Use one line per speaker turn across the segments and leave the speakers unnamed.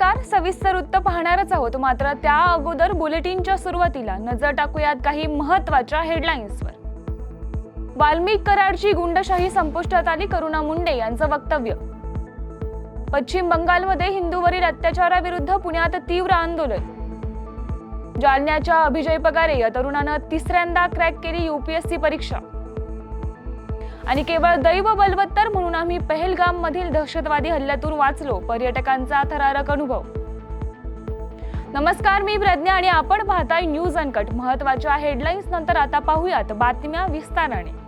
नमस्कार. सविस्तर वृत्त पाहणारच आहोत. मात्र त्या अगोदर बुलेटिनच्या सुरुवातीला नजर टाकूयात काही महत्त्वाच्या हेडलाईन्सवर. वाल्मिक कराडची गुंडशाही संपुष्टात आली करुणा मुंडे यांचं वक्तव्य. पश्चिम बंगालमध्ये हिंदूवरील अत्याचाराविरुद्ध पुण्यात तीव्र आंदोलन. जालन्याच्या अभिजय पगारे या तरुणानं तिसऱ्यांदा क्रॅक केली युपीएससी परीक्षा. आणि केवळ दैव बलवत्तर म्हणून आम्ही पहलगाम मधील दहशतवादी हल्ल्यातून वाचलो पर्यटकांचा थरारक अनुभव. नमस्कार मी प्रज्ञा आणि आपण पाहताय न्यूज अनकट महत्त्वाच्या हेडलाईन्स नंतर आता पाहूयात. बातम्या विस्ताराने.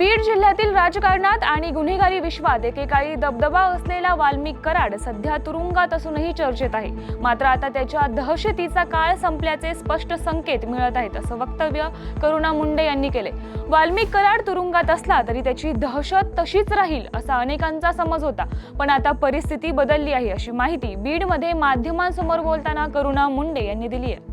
बीड जिल्ह्यातील राजकारणात आणि गुन्हेगारी विश्वात एकेकाळी दबदबा असलेला वाल्मिक कराड सध्या तुरुंगात असूनही चर्चेत आहे. मात्र आता त्याच्या दहशतीचा काळ संपल्याचे स्पष्ट संकेत मिळत आहेत असं वक्तव्य करुणा मुंडे यांनी केले. वाल्मिक कराड तुरुंगात असला तरी त्याची दहशत तशीच राहील असा अनेकांचा समज होता. पण आता परिस्थिती बदलली आहे अशी माहिती बीडमध्ये माध्यमांसमोर बोलताना करुणा मुंडे यांनी दिली आहे.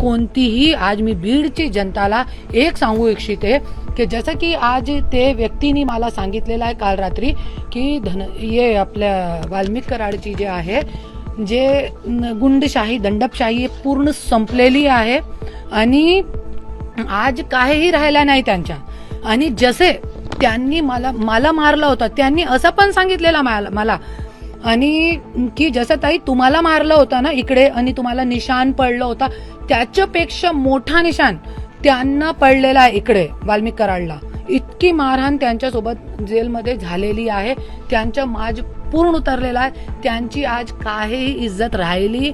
कोणतीही आज मी बीडची जनताला एक सांगू इच्छिते की जसं की आज ते व्यक्तीने मला सांगितलेलं आहे काल रात्री की धन ये आपल्या वाल्मिक कराडची जे आहे जे न- गुंडशाही दंडपशाही पूर्ण संपलेली आहे आणि आज काहीही राहिला नाही त्यांच्या. आणि जसे त्यांनी मला मला मारलं होतं त्यांनी असं पण सांगितलेलं मला मला. आणि की जसं ताई तुम्हाला मारलं होतं ना इकडे आणि तुम्हाला निशान पडलं होता त्याच्यापेक्षा मोठा निशाण त्यांना पडलेला आहे इकडे वाल्मिक कराडला इतकी मारहाण त्यांच्यासोबत जेलमध्ये झालेली आहे. त्यांच्या माज पूर्ण उतरलेला आहे. त्यांची आज काहीही इज्जत राहिली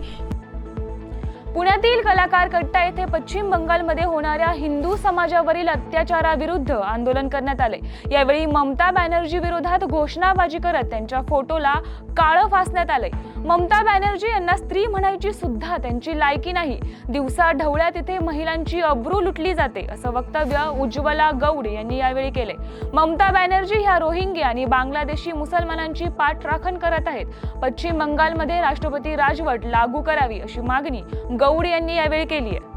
पुण्यातील कलाकार कट्टा येथे पश्चिम बंगालमध्ये होणाऱ्या हिंदू समाजावरील अत्याचाराविरुद्ध आंदोलन करण्यात आले. यावेळी ममता बॅनर्जी विरोधात घोषणाबाजी करत त्यांच्या फोटोला काळं फासण्यात आले ममता बॅनर्जी यांना स्त्री म्हणायची सुद्धा त्यांची लायकी नाही. दिवसा ढवळ्या तिथे महिलांची अब्रू लुटली जाते असं वक्तव्य उज्ज्वला गौड यांनी यावेळी केले ममता बॅनर्जी ह्या रोहिंग्या आणि बांगलादेशी मुसलमानांची पाठराखण करत आहेत. पश्चिम बंगालमध्ये राष्ट्रपती राजवट लागू करावी अशी मागणी गौड यांनी यावेळी केली आहे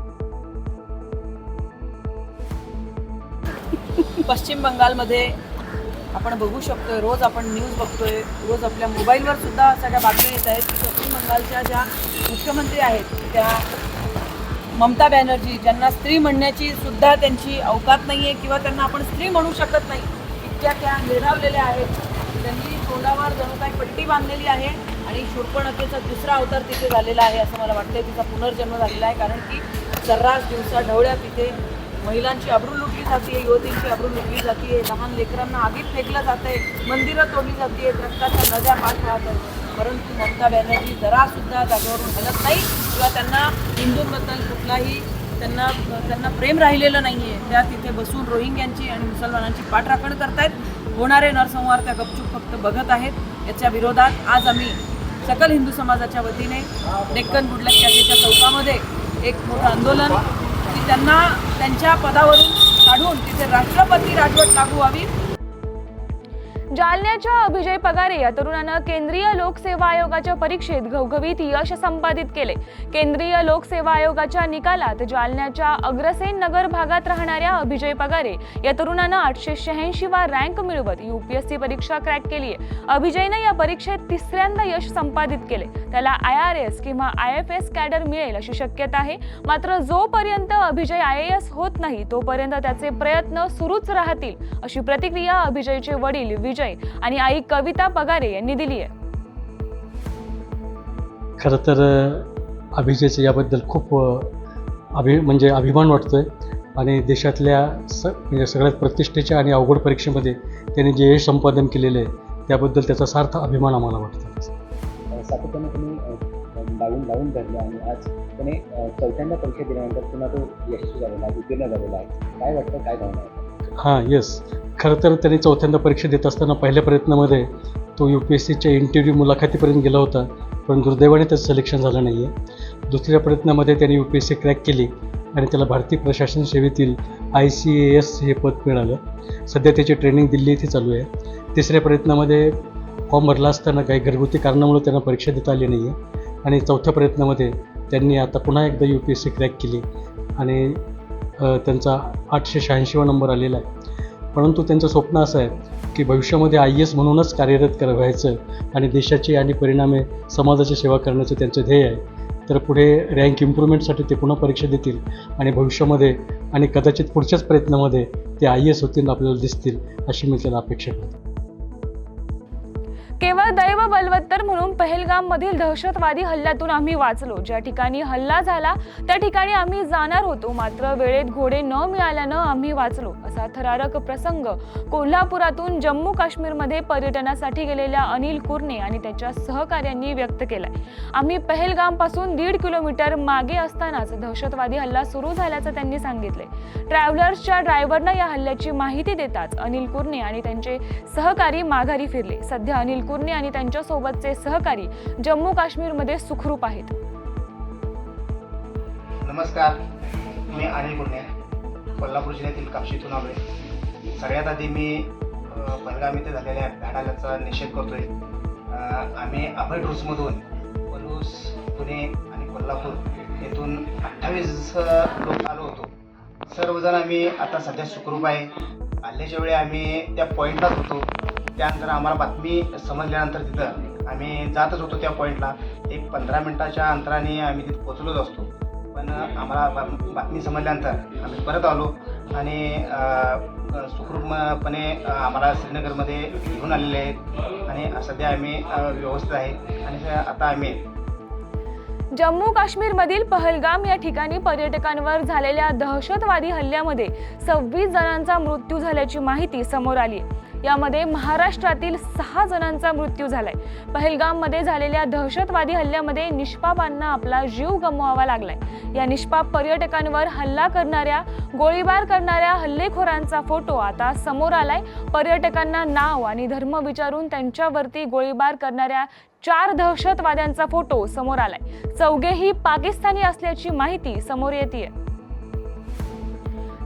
पश्चिम बंगालमध्ये आपण बघू शकतोय रोज आपण न्यूज बघतोय रोज आपल्या मोबाईलवर सुद्धा सगळ्या बातम्या येत आहेत. की पश्चिम बंगालच्या ज्या मुख्यमंत्री आहेत त्या ममता बॅनर्जी ज्यांना स्त्री म्हणण्याची सुद्धा त्यांची अवकात नाही आहे किंवा त्यांना आपण स्त्री म्हणू शकत नाही इतक्या त्या निरावलेल्या आहेत. त्यांनी तोंडावर जणू काही पट्टी बांधलेली आहे. आणि शूर्पणखेचा दुसरा अवतार तिथे झालेला आहे असं मला वाटतं तिचा पुनर्जन्म झालेला आहे कारण की सर्रास दिवसा ढवळ्या तिथे महिलांची अब्रू लुटली जाते युवतींची अब्रू लुटली जाते लहान लेकरांना आगीत फेकलं जाते मंदिरं तोडली जाते रक्ताच्या नद्या पाठ राहत आहेत. परंतु ममता बॅनर्जी जरासुद्धा जागेवरून हलत नाही किंवा त्यांना हिंदूंबद्दल कुठलाही त्यांना त्यांना प्रेम राहिलेलं नाही आहे त्या तिथे बसून रोहिंग्यांची आणि मुसलमानांची पाठराखण करतायत. होणारे नरसंहार त्या गपचूप फक्त बघत आहेत. याच्या विरोधात आज आम्ही सकल हिंदू समाजाच्या वतीने डेक्कन गुडलक कॅफेच्या चौकामध्ये एक मोठं आंदोलन की त्यांना त्यांच्या पदावरून काढून तिथे राष्ट्रपती राजवट लागू व्हावी.
जालन्याच्या अभिजय पगारे या तरुणानं केंद्रीय लोकसेवा आयोगाच्या परीक्षेत घवघवीत यश संपादित केले. केंद्रीय लोकसेवा आयोगाच्या निकालात जालन्याच्या अग्रसेन नगर भागात राहणाऱ्या अभिजय पगारे या तरुणानं आठशे शहाऐंशी वा रँक मिळवत युपीएससी परीक्षा क्रॅक केली आहे. अभिजयनं या परीक्षेत तिसऱ्यांदा यश संपादित केले. त्याला आय आर एस किंवा आय एफ एस कॅडर मिळेल अशी शक्यता आहे. मात्र जोपर्यंत अभिजय आय ए एस होत नाही तोपर्यंत त्याचे प्रयत्न सुरूच राहतील अशी प्रतिक्रिया अभिजयचे वडील विजय आणि आई कविता पगारे यांनी दिली आहे.
खरं तर अभिजयचं याबद्दल खूप अभि म्हणजे अभिमान वाटतो आहे आणि देशातल्या स म्हणजे सगळ्यात प्रतिष्ठेच्या आणि अवघड परीक्षेमध्ये त्याने जे यश संपादन केलेलं आहे त्याबद्दल त्याचा सार्थ अभिमान आम्हाला वाटतो
सातत्याने तुम्ही लावून लावून धरलं आणि आज त्याने चौथ्यांदा परीक्षा दिल्यानंतर पुन्हा तो यशस्वी झालेला आहे उत्तीर्ण झालेला आहे. काय वाटतं? काय भावना आहे?
हां येस खरं तर त्याने चौथ्यांदा परीक्षा देत असताना पहिल्या प्रयत्नामध्ये तो यू पी एस सीच्या इंटरव्ह्यू मुलाखतीपर्यंत गेला होता पण दुर्दैवाने त्याचं सिलेक्शन झालं नाही आहे दुसऱ्या प्रयत्नामध्ये त्याने U P S C crack केली आणि त्याला भारतीय प्रशासन सेवेतील आय सी ए एस हे पद मिळालं. सध्या त्याची ट्रेनिंग दिल्ली येथे चालू आहे. तिसऱ्या प्रयत्नामध्ये फॉर्म भरला असताना काही घरगुती कारणामुळे त्यांना परीक्षा देता आली नाही आहे आणि चौथ्या प्रयत्नामध्ये त्यांनी आता पुन्हा एकदा U P S C crack केली आणि त्यांचा आठशे शहाऐंशीवा नंबर आलेला आहे. परंतु त्यांचं स्वप्न असं आहे की भविष्यामध्ये आय एस म्हणूनच कार्यरत कर व्हायचं आणि देशाची आणि परिणामे समाजाची सेवा करण्याचं त्यांचं ध्येय आहे. तर पुढे रँक इम्प्रूव्हमेंटसाठी ते पुन्हा परीक्षा देतील आणि भविष्यामध्ये आणि कदाचित पुढच्याच प्रयत्नामध्ये ते आय एस होतील आपल्याला दिसतील अशी मी त्याला अपेक्षा करतो.
केवळ दैव बलवत्तर म्हणून पहलगाम मधील दहशतवादी हल्ल्यातून आम्ही वाचलो. ज्या ठिकाणी हल्ला झाला त्या ठिकाणी आम्ही जाणार होतो. मात्र वेळेत घोडे न मिळाल्यानं आम्ही वाचलो. असा थरारक प्रसंग कोल्हापुरातून जम्मू काश्मीरमध्ये पर्यटनासाठी गेलेल्या अनिल कुर्ने आणि त्याच्या सहकाऱ्यांनी व्यक्त केलाय. आम्ही पहलगामपासून दीड किलोमीटर मागे असतानाच दहशतवादी हल्ला सुरू झाल्याचं त्यांनी सांगितले ट्रॅव्हलर्सच्या ड्रायव्हरनं या हल्ल्याची माहिती देताच अनिल कुर्ने आणि त्यांचे सहकारी माघारी फिरले. सध्या अनिल कुर्णे आणि त्यांच्यासोबतचे सहकारी जम्मू काश्मीरमध्ये सुखरूप आहेत.
नमस्कार मी अनिल कुर्णे कोल्हापूर जिल्ह्यातील कापशीतून आलो आहे सगळ्यात आधी मी बलगाम इथे झालेल्या भ्याड निषेध करतोय. आम्ही अभय टूर्समधून पलूस पुणे आणि कोल्हापूर येथून अठ्ठावीस लोक आलो होतो. सर्वजण आम्ही आता सध्या सुखरूप आहे. आल्याच्या वेळी आम्ही त्या पॉईंटलाच होतो. त्यानंतर आम्हाला बातमी समजल्यानंतर तिथं आम्ही जातच होतो त्या पॉईंटला एक पंधरा मिनटाच्या अंतराने आम्ही तिथे पोचलोच असतो. पण आम्हाला बा- बातमी समजल्यानंतर आम्ही परत आलो आणि सुखरूपपणे आम्हाला श्रीनगरमध्ये घेऊन आलेले आहेत आणि सध्या आम्ही व्यवस्थित आहे आणि आता आम्ही
जम्मू काश्मीरमधील पहलगाम या ठिकाणी पर्यटकांवर झालेल्या दहशतवादी हल्ल्यामध्ये सव्वीस जणांचा मृत्यू झाल्याची माहिती समोर आली आहे. यामध्ये महाराष्ट्रातील सहा जणांचा मृत्यू झालाय. पहलगाममध्ये झालेल्या दहशतवादी हल्ल्यामध्ये निष्पापांना आपला जीव गमवावा लागलाय. या निष्पाप पर्यटकांवर हल्ला करणाऱ्या गोळीबार करणाऱ्या हल्लेखोरांचा फोटो आता समोर आलाय. पर्यटकांना नाव आणि धर्म विचारून त्यांच्यावरती गोळीबार करणाऱ्या चार दहशतवाद्यांचा फोटो समोर आलाय. चौघेही पाकिस्तानी असल्याची माहिती समोर येते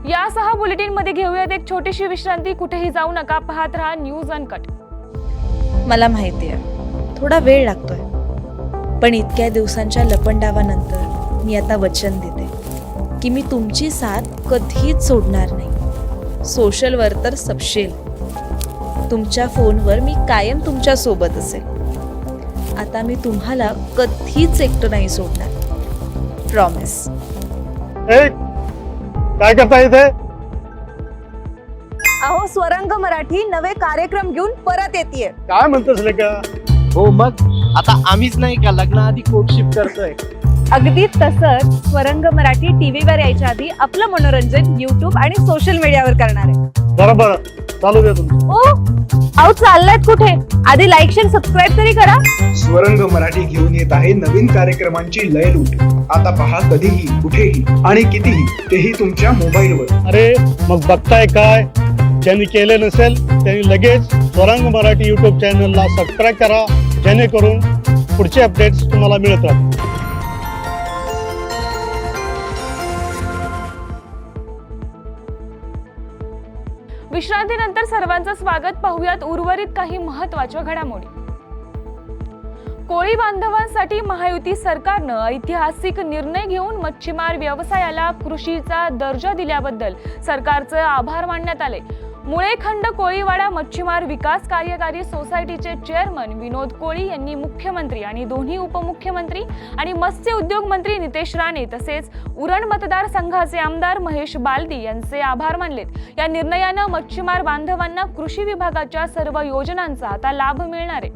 यासह बुलेटिनमध्ये घेऊयात एक छोटीशी विश्रांती. कुठेही जाऊ नका पाहत राहा न्यूज अनकट.
मला माहिती आहे थोडा वेळ लागतोय. पण इतक्या दिवसांच्या लपंडावानंतर मी आता वचन देते की मी तुमची साथ कधीच सोडणार नाही. सोशलवर तर सपशेल. तुमच्या फोनवर मी कायम तुमच्यासोबत असेल. आता मी तुम्हाला कधीच एकटं नाही सोडणार. प्रॉमिस
काय करता इथे?
अहो स्वरंग मराठी नवे कार्यक्रम घेऊन परत येते
काय म्हणतोस रे का
हो मग आता आम्हीच नाही का लग्नाआधी कोर्टशिप करतोय?
अगदी तसंच स्वरंग मराठी टीव्हीवर यायच्या आधी आपलं मनोरंजन युट्यूब आणि सोशल मीडियावर करणार आहे.
बरं बरं. चालू दे तुमचं.
ओ अहो चाललायत कुठे? आधी लाईक शेअर सबस्क्राईब तरी करा.
स्वरंग मराठी घेऊन येत आहे नवीन कार्यक्रमांची लयलूट आता पहा कधीही कुठेही आणि कितीही तेही तुमच्या मोबाईलवर.
अरे मग बघताय काय? ज्यांनी केलं नसेल त्यांनी लगेच स्वरंग मराठी युट्यूब चॅनलला सबस्क्राईब करा. जेणेकरून पुढचे अपडेट्स तुम्हाला मिळत राहतील.
विश्रांतीनंतर सर्वांचं स्वागत. पाहूयात उर्वरित काही महत्त्वाच्या घडामोडी. कोळी बांधवांसाठी महायुती सरकारनं ऐतिहासिक निर्णय घेऊन मच्छीमार व्यवसायाला कृषीचा दर्जा दिल्याबद्दल सरकारचं आभार मानण्यात आले मुळेखंड कोळीवाडा मच्छीमार विकास कार्यकारी सोसायटीचे चेअरमन विनोद कोळी यांनी मुख्यमंत्री आणि दोन्ही उपमुख्यमंत्री आणि मत्स्य उद्योग मंत्री नितेश राणे तसेच उरण मतदारसंघाचे आमदार महेश बालदी यांचे आभार मानलेत. या निर्णयानं मच्छीमार बांधवांना कृषी विभागाच्या सर्व योजनांचा आता लाभ मिळणार आहे.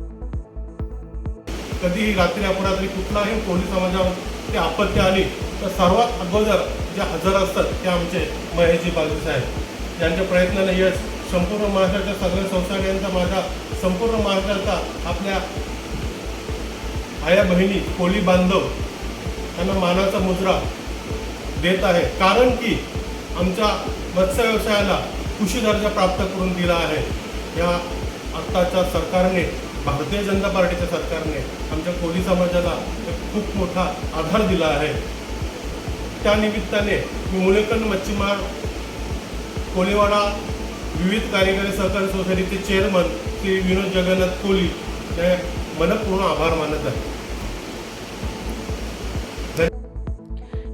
कधीही रात्री अपरात्री कुठलाही कोळी समाजावर आपत्ती आली तर सर्वात अगोदर जे हजर असतात ते आमचे महेशजी बालदी साहेब. यांच्या प्रयत्नाने यश संपूर्ण महाराष्ट्राच्या सगळ्या संस्थांचा माझा संपूर्ण महाराष्ट्राचा आपल्या आया बहिणी कोळी बांधव त्यांना मानाचा मुद्रा देत आहे. कारण की आमच्या मत्स्य व्यवसायाला कृषी दर्जा प्राप्त करून दिला आहे. या आत्ताच्या सरकारने भारतीय जनता पार्टीच्या सरकारने आमच्या कोळी समाजाला एक खूप मोठा आधार दिला आहे. त्या निमित्ताने मी मच्छीमार कोळीवाडा विविध कार्यकारी सहकारी सोसायटीचे चेअरमन श्री विनोद जगन्नाथ कोली मनपूर्ण आभार मानत आहे.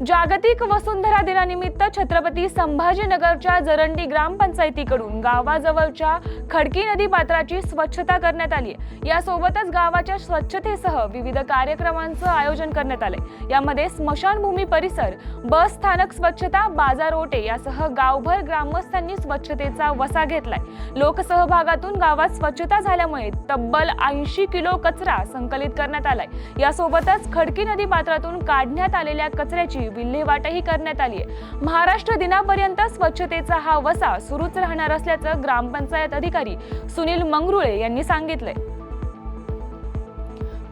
जागतिक वसुंधरा दिनानिमित्त छत्रपती संभाजीनगरच्या जरंडी ग्रामपंचायतीकडून गावाजवळच्या खडकी नदी पात्राची स्वच्छता करण्यात आली आहे. यासोबतच गावाच्या स्वच्छतेसह विविध कार्यक्रमांचं आयोजन करण्यात आले यामध्ये स्मशानभूमी परिसर बस स्थानक स्वच्छता बाजार ओटे यासह गावभर ग्रामस्थांनी स्वच्छतेचा वसा घेतलाय. लोकसहभागातून गावात स्वच्छता झाल्यामुळे तब्बल ऐंशी किलो कचरा संकलित करण्यात आलाय. यासोबतच खडकी नदी पात्रातून काढण्यात आलेल्या कचऱ्याची विल्हेवाटही करण्यात आली आहे. महाराष्ट्र दिनापर्यंत स्वच्छतेचा हा वसा सुरूच राहणार असल्याचं ग्रामपंचायत अधिकारी सुनील मंगरुळे यांनी सांगितलंय.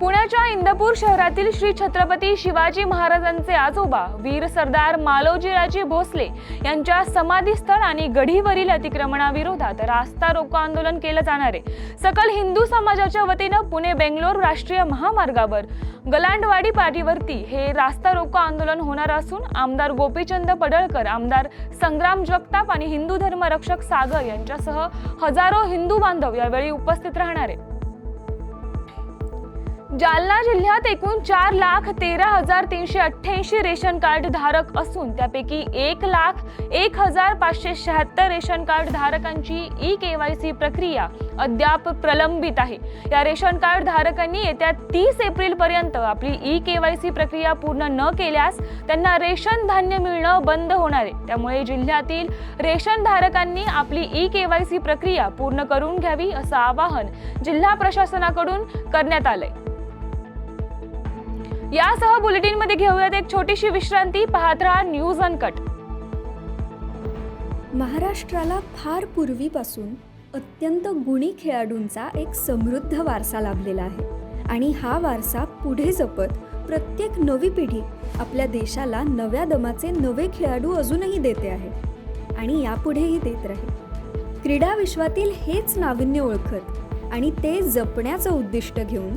पुण्याच्या इंदपूर शहरातील श्री छत्रपती शिवाजी महाराजांचे आजोबा वीर सरदार मालोजीराजे भोसले यांच्या समाधीस्थळ आणि गढीवरील अतिक्रमणाविरोधात रास्ता रोको आंदोलन केलं जाणार आहे. सकल हिंदू समाजाच्या वतीनं पुणे बेंगलोर राष्ट्रीय महामार्गावर गलांडवाडी पाटीवरती हे रास्ता रोको आंदोलन होणार असून आमदार गोपीचंद पडळकर आमदार संग्राम जगताप आणि हिंदू धर्मरक्षक सागर यांच्यासह हजारो हिंदू बांधव यावेळी उपस्थित राहणार आहे जालना जिल्ह्यात एकूण चार लाख तेरा हजार तीनशे अठ्ठ्याऐंशी रेशन कार्ड धारक असून त्यापैकी एक लाख एक हजार पाचशे शहात्तर रेशन कार्ड धारकांची ई सी प्रक्रिया अद्याप प्रलंबित आहे. या रेशन कार्ड धारकांनी येत्या तीस एप्रिल पर्यंत आपली ई के वाय सी प्रक्रिया पूर्ण न केल्यास त्यांना रेशन धान्य मिळणं बंद होणार आहे. त्यामुळे जिल्ह्यातील रेशन धारकांनी आपली ई के वाय सी प्रक्रिया पूर्ण करून घ्यावी असं आवाहन जिल्हा प्रशासनाकडून करण्यात आलंय. यासह बुलेटिनमध्ये घेऊयात एक छोटीशी विश्रांती. पाहत राहा न्यूज अनकट.
महाराष्ट्राला फार पूर्वीपासून अत्यंत गुणी खेळाडूंचा एक समृद्ध वारसा लाभलेला आहे. आणि हा वारसा पुढे जपत प्रत्येक नवी पिढी आपल्या देशाला नव्या दमाचे नवे खेळाडू अजूनही देते आहे. आणि यापुढेही देत राहील. क्रीडा विश्वातील हेच नाविन्य ओळखत आणि ते जपण्याचं उद्दिष्ट घेऊन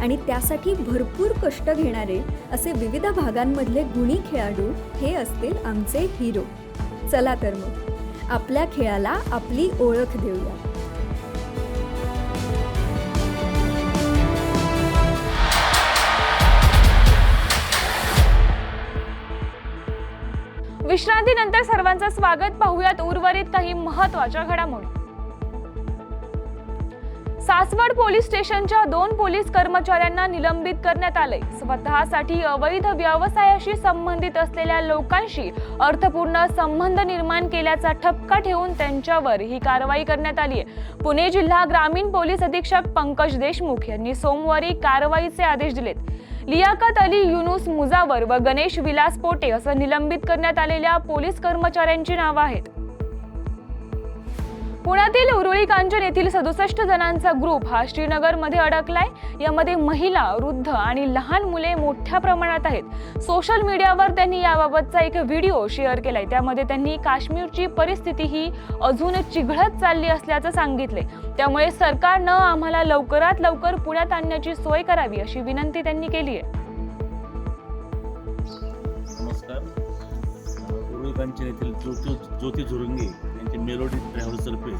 आणि त्यासाठी भरपूर कष्ट घेणारे असे विविध भागांमधले गुणी खेळाडू हे असतील आमचे हिरो चला तर मग आपल्या खेळाला आपली ओळख देऊया.
विश्रांतीनंतर सर्वांचं स्वागत. पाहूयात उर्वरित काही महत्त्वाच्या घडामोडी. सासवड पोलीस स्टेशनच्या दोन पोलीस कर्मचाऱ्यांना निलंबित करण्यात आले स्वतःसाठी अवैध व्यवसायाशी संबंधित असलेल्या लोकांशी अर्थपूर्ण संबंध निर्माण केल्याचा ठपका ठेवून त्यांच्यावर ही कारवाई करण्यात आली आहे पुणे जिल्हा ग्रामीण पोलीस अधीक्षक पंकज देशमुख यांनी सोमवारी कारवाईचे आदेश दिलेत. लियाकत अली युनुस मुजावर व गणेश विलास पोटे असं निलंबित करण्यात आलेल्या पोलीस कर्मचाऱ्यांची नावं आहेत. पुण्यातील उरुळी कांचन येथील सदुसष्ट जणांचा ग्रुप हा श्रीनगरमध्ये अडकलाय. यामध्ये महिला वृद्ध आणि लहान मुले मोठ्या प्रमाणात आहेत. सोशल मीडियावर त्यांनी याबाबतचा एक व्हिडिओ शेअर केलाय. त्यामध्ये त्यांनी काश्मीरची परिस्थिती ही अजून चिघळत चालली असल्याचं सांगितले त्यामुळे सरकारनं आम्हाला लवकरात लवकर पुण्यात आणण्याची सोय करावी अशी विनंती त्यांनी केली आहे.
नमस्कार. उरुळी कांचन येथील ज्योती ज्योती झुरंगे यांचे मेलोडी ट्रॅव्हल्सतर्फे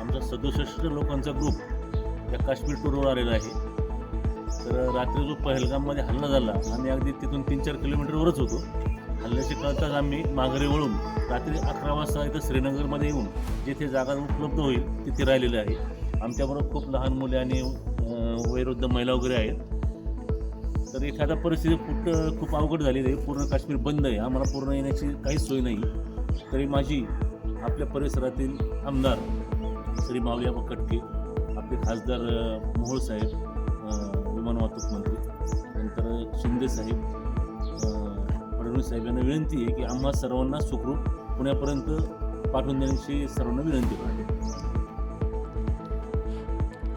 आमचा सदुसष्ट लोकांचा ग्रुप या काश्मीर टूरवर आलेला आहे. तर रात्री जो पहलगाममध्ये हल्ला झाला आम्ही अगदी तिथून तीन चार किलोमीटरवरच होतो. हल्ल्याचे कळताच आम्ही माघारी वळून रात्री अकरा वाजता इथं श्रीनगरमध्ये येऊन जिथे जागा उपलब्ध होईल तिथे राहिलेले आहे. आमच्याबरोबर खूप लहान मुले आणि वयोवृद्ध महिला वगैरे आहेत. तर एखादा परिस्थिती कुठं खूप अवघड झालेली आहे पूर्ण काश्मीर बंद आहे. आम्हाला पूर्ण येण्याची काहीच सोय नाही. तरी माझी आपल्या परिसरातील आमदार श्री मावलीआबा कटके आपले खासदार मोहोळ साहेब विमान वाहतूक मंत्री नंतर शिंदे साहेब फडणवीस साहेब यांना विनंती आहे की आम्हा सर्वांना सुखरूप पुण्यापर्यंत पाठवून देण्याची सर्वांना विनंती करावी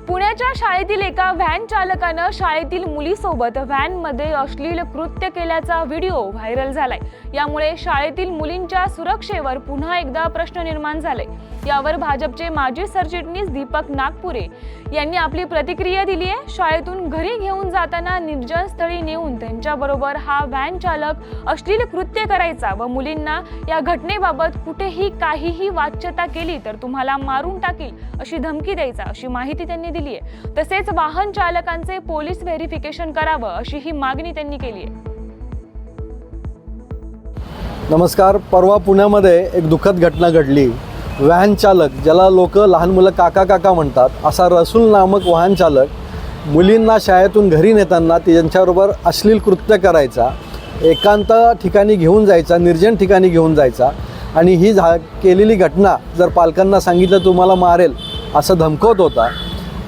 पुण्याच्या शाळेतील एका व्हॅन चालकानं शाळेतील मुलीसोबत व्हॅनमध्ये अश्लील कृत्य केल्याचा व्हिडिओ व्हायरल झालाय. यामुळे शाळेतील मुलींच्या सुरक्षेवर पुन्हा एकदा प्रश्न निर्माण झालाय. यावर भाजपचे माजी सरचिटणीस दीपक नागपुरे यांनी आपली प्रतिक्रिया दिली आहे. शाळेतून घरी घेऊन जाताना निर्जन स्थळी नेऊन त्यांच्याबरोबर हा व्हॅन चालक अश्लील कृत्य करायचा व मुलींना या घटनेबाबत कुठेही काहीही वाच्यता केली तर तुम्हाला मारून टाकील अशी धमकी द्यायचा अशी माहिती त्यांनी दिली आहे. तसेच वाहन चालकांचे पोलीस व्हेरिफिकेशन करावं अशी ही मागणी त्यांनी केली आहे.
नमस्कार. परवा पुण्यामध्ये एक दुःखद घटना घडली. व्हॅन चालक ज्याला लोक लहान मुलं काका काका म्हणतात असा रसूल नामक वाहन चालक मुलींना शाळेतून घरी नेताना ते त्यांच्याबरोबर अश्लील कृत्य करायचा एकांत ठिकाणी घेऊन जायचा निर्जन ठिकाणी घेऊन जायचा आणि ही झा केलेली घटना जर पालकांना सांगितलं तुम्हाला मारेल असं धमकवत होता.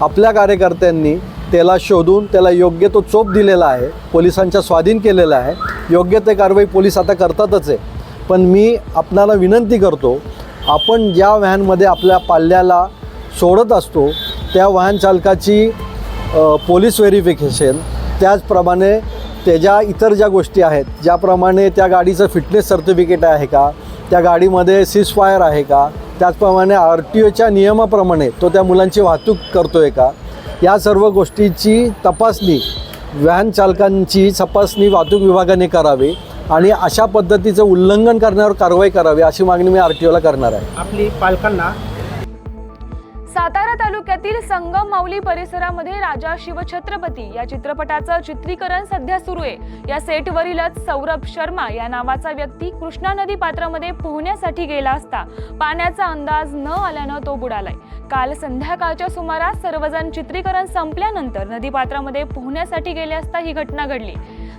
आपल्या कार्यकर्त्यांनी त्याला शोधून त्याला योग्य तो चोप दिलेला आहे पोलिसांच्या स्वाधीन केलेला आहे. योग्य ते कारवाई पोलीस आता करतातच आहे. पण मी आपणाला विनंती करतो आपण ज्या व्हॅनमध्ये आपल्या पाल्याला सोडत असतो त्या वाहन चालकाची पोलीस व्हेरिफिकेशन त्याचप्रमाणे त्याच्या इतर ज्या गोष्टी आहेत ज्याप्रमाणे त्या गाडीचं फिटनेस सर्टिफिकेट आहे का त्या गाडीमध्ये सीज फायर आहे का त्याचप्रमाणे आर टी ओच्या नियमाप्रमाणे तो त्या मुलांची वाहतूक करतो आहे का या सर्व गोष्टीची तपासणी व्हॅन चालकांची तपासणी वाहतूक विभागाने करावी. आणि अशा पद्धतीचं उल्लंघन करण्यावर कारवाई करावी अशी मागणी मी आर टी ओला करणार आहे.
आपली पालकांना
सातारा तालुक्यातील संगम माऊली परिसरामध्ये राजा शिवछत्रपती या चित्रपटाचं चित्रीकरण सध्या सुरू आहे. या सेटवरीलच सौरभ शर्मा या नावाचा व्यक्ती कृष्णा नदी पात्रामध्ये पोहण्यासाठी गेला असता. पाण्याचा अंदाज न आल्यानं तो बुडालाय. काल संध्याकाळच्या सुमारास सर्वजण चित्रीकरण संपल्यानंतर नदीपात्रामध्ये पोहण्यासाठी गेले असता ही घटना घडली.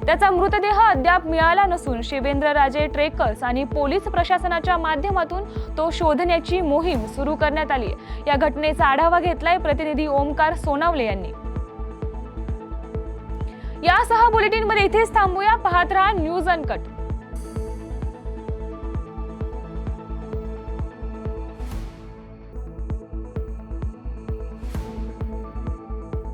त्याचा मृतदेह अद्याप मिळाला नसून शिवेंद्र राजे ट्रेकर्स आणि पोलीस प्रशासनाच्या माध्यमातून तो शोधण्याची मोहीम सुरू करण्यात आली. आहे. या घटनेचा आढावा घेतलाय प्रतिनिधी ओमकार सोनावले यांनी. यासह बुलेटिनमध्ये इथेच थांबूया. पाहत राहा न्यूज अनकट.